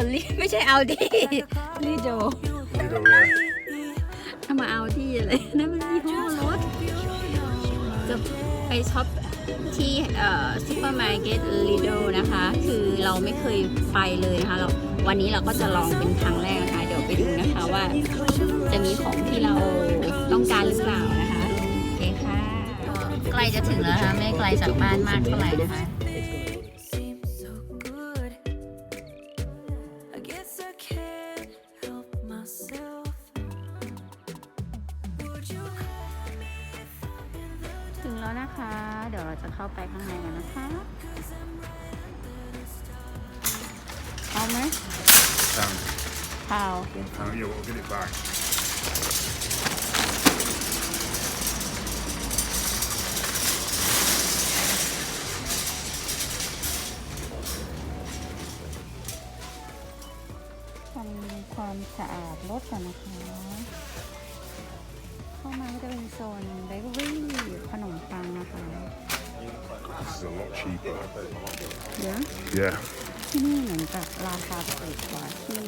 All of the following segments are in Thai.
อลิไม่ใช่เอาดีลีโด Little, yeah. เอามาเอาที่อะไรนั่นมันยี่ห้อรถจะไปช็อปที่เอ่อซูเปอร์มาร์เก็ตลีโดนะคะ คือเราไม่เคยไปเลยนะคะเราวันนี้เราก็จะลองเป็นครั้งแรกนะคะเดี๋ยวไปดูนะคะว่า จะมีของที่เราต้องการหรือเปล่านะคะโอเคค่ะใกล้จะถึงแล้วนะคะไม่ไกลจากบ้านมากเท่าไหร่นะคะ ไหม Pound. เปล่า One pound. Yeah, we'll get it back. ทำความสะอาดรถก่อนนะคะ เข้ามาก็จะเป็นโซนเบเกอรี่ขนมปังนะคะ This is a lot cheaper. เดี๋ยว Yeah. ที่นี่เหมือนกับราคาถูกกว่าที่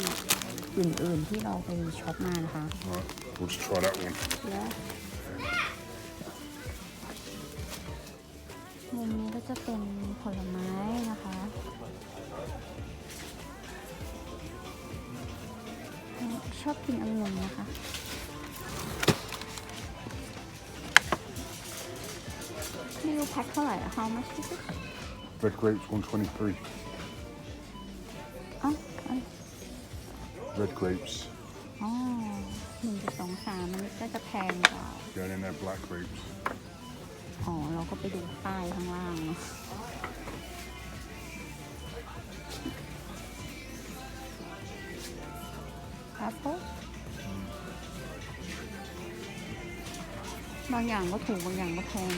อื่นๆที่เราไปช็อปมานะคะ Right. We'll just try that one. และมุมนี้ก็จะเป็นผลไม้นะคะชอบกินองุ่นนะคะ ไม่รู้แพ็คเท่าไหร่อะ how much is it Red grapes, 123. Red grapes. อ๋อหนึ่งจุดสองสามมันก็จะแพงกว่า Going in there, black grapes. อ๋อ เราก็ไปดูป้ายข้างล่างเนาะแอปเปิ้ลบางอย่างก็ถูกบางอย่างก็แพง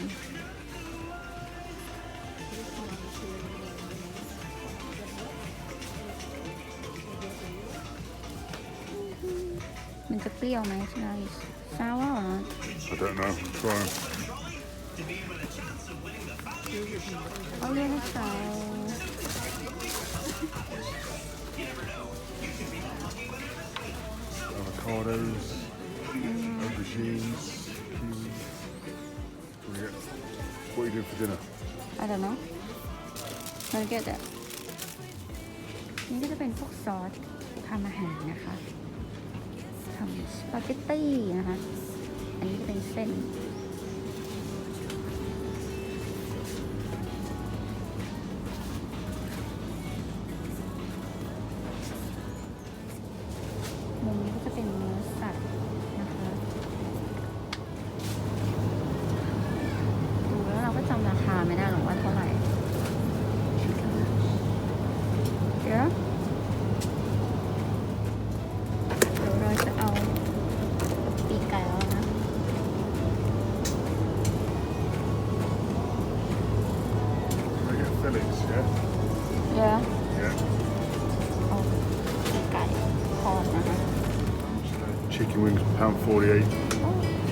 มันจะเปรี้ยวไหมใช่ซาว่าเหรอ I don't know. Try 'em. เอาเรียกให้เขา Avocados, aubergines, kiwi. What do you get? What are you doing for dinner? I don't know มันก็จะนี่ก็จะเป็นพวกซอสทำอาหารนะคะทำ สปาเกตตี้นะคะ อันนี้เป็นเส้น I get fillets, yeah? เดี๋ยว Yeah. เอาปีกไก่ทอดนะคะ Chicken wings, pound 48.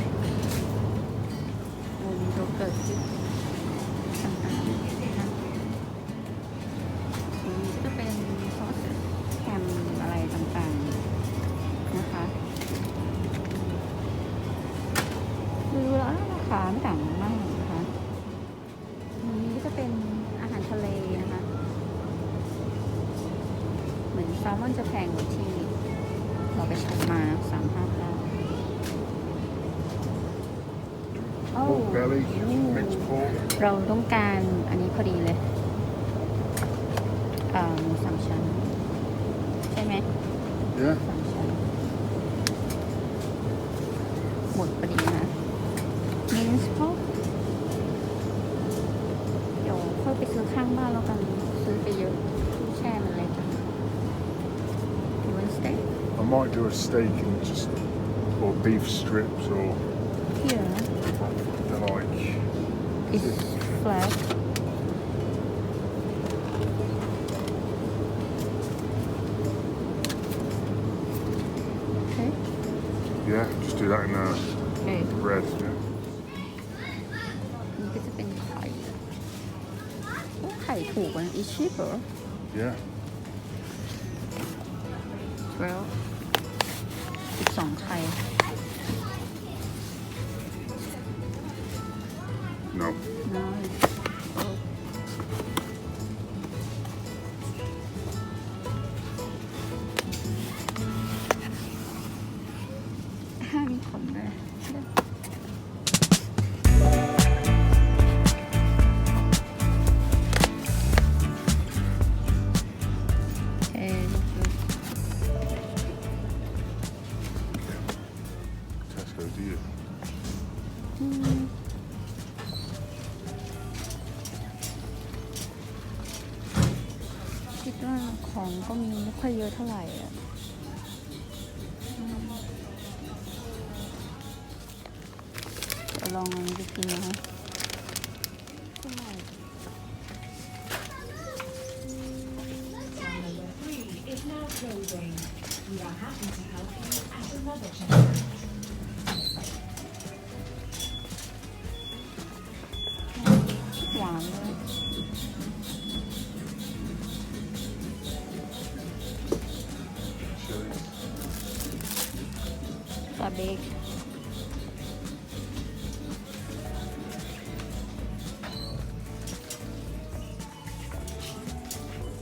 ลมอนจะแพงกว่าที่เราไปช็อปมาสามห้าเก้า Pork belly, mixed pork. เราต้องการอันนี้พอดีเลยเอ่อหมูสามชั้น ใช่ไหม Yeah. สามชั้น หมดพอดีนะมินส์พอกเดี๋ยวค่อยไปซื้อข้างบ้านแล้วกัน ซื้อไปเยอะ แช่มันเลยจ้ะดูวันสเต็ก I might do a steak and just, or beef strips, or ที่เหลือ they're like, is flat okay yeah, just do that in uh, okay red, yeah. นี่ก็จะเป็นไข่โอ้ไข่ถูกกว่า is cheaper Yeah. แล้ว สิบสองไข่ No. น้อย ค่อยเยอะเท่าไหร่อะลองอันนี้กินนะหวานเลย big.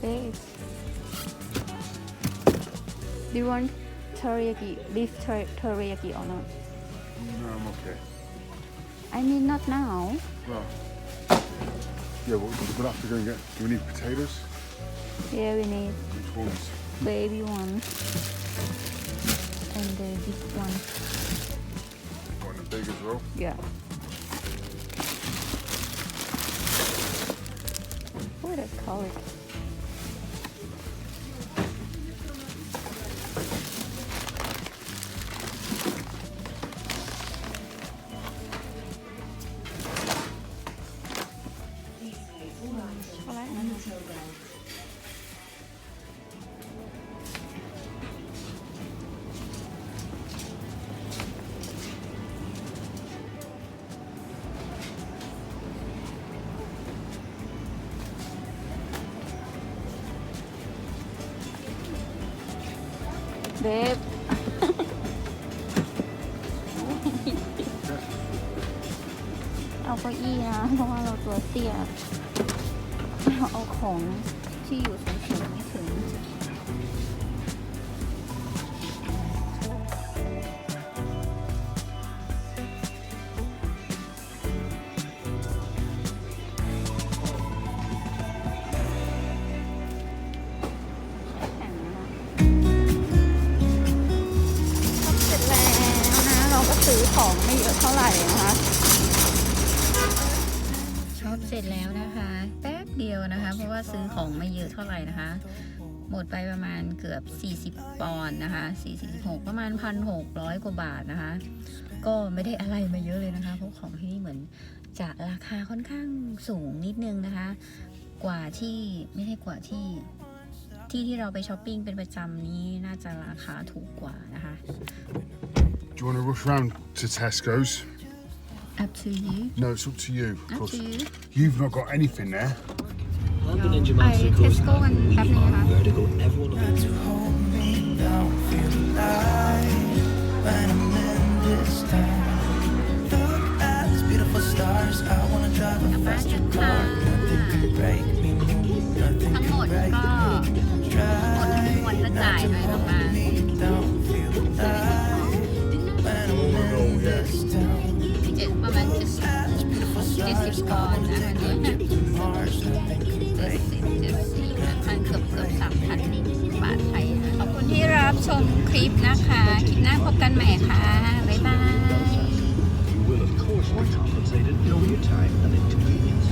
Big. Do you want teriyaki, beef ter teriyaki or not? No, I'm okay. I mean, not now. Well, Yeah, well, we'll have to get. Do we need potatoes? Yeah, we need. Baby ones. And the big one Want the big as well? yeah what do I เบฟเอาเก้าอี้นะ เพราะว่าเราตัวเตี้ยเอาของที่อยู่สูงาไหร่นะคะช็อปเสร็จแล้วนะคะ แป๊บเดียวนะคะ เพราะว่าซื้อของไม่เยอะเท่าไหร่นะคะ หมดไปประมาณเกือบ 40 ปอนด์นะคะ46ประมาณ 1,600 กว่าบาทนะคะ ก็ไม่ได้อะไรมาเยอะเลยนะคะเพราะของที่นี่เหมือนจะราคาค่อนข้างสูงนิดนึงนะคะ กว่าที่ไม่ใช่กว่าที่ ที่ที่เราไปช้อปปิ้งเป็นประจำนี้น่าจะราคาถูกกว่านะคะ Do you want to rush round to Tesco's? up to you No, it's up to you. Of up course, to you you've not got anything there. Honda Ninja ไป Master เท Course สโก้กันแป๊บนึงนะคะ vertical everyone will be hold me down, feel alive when I'm สิบกรนะอันนี้เจ็ดสิบเจ็ดสิบพันเกือบเกือบสามพันบาทไทยขอบคุณที่รับชมคลิปนะคะ คลิปหน้าพบกันใหม่ค่ะ บ๊ายบาย You will of course be compensated for your time and inconvenience.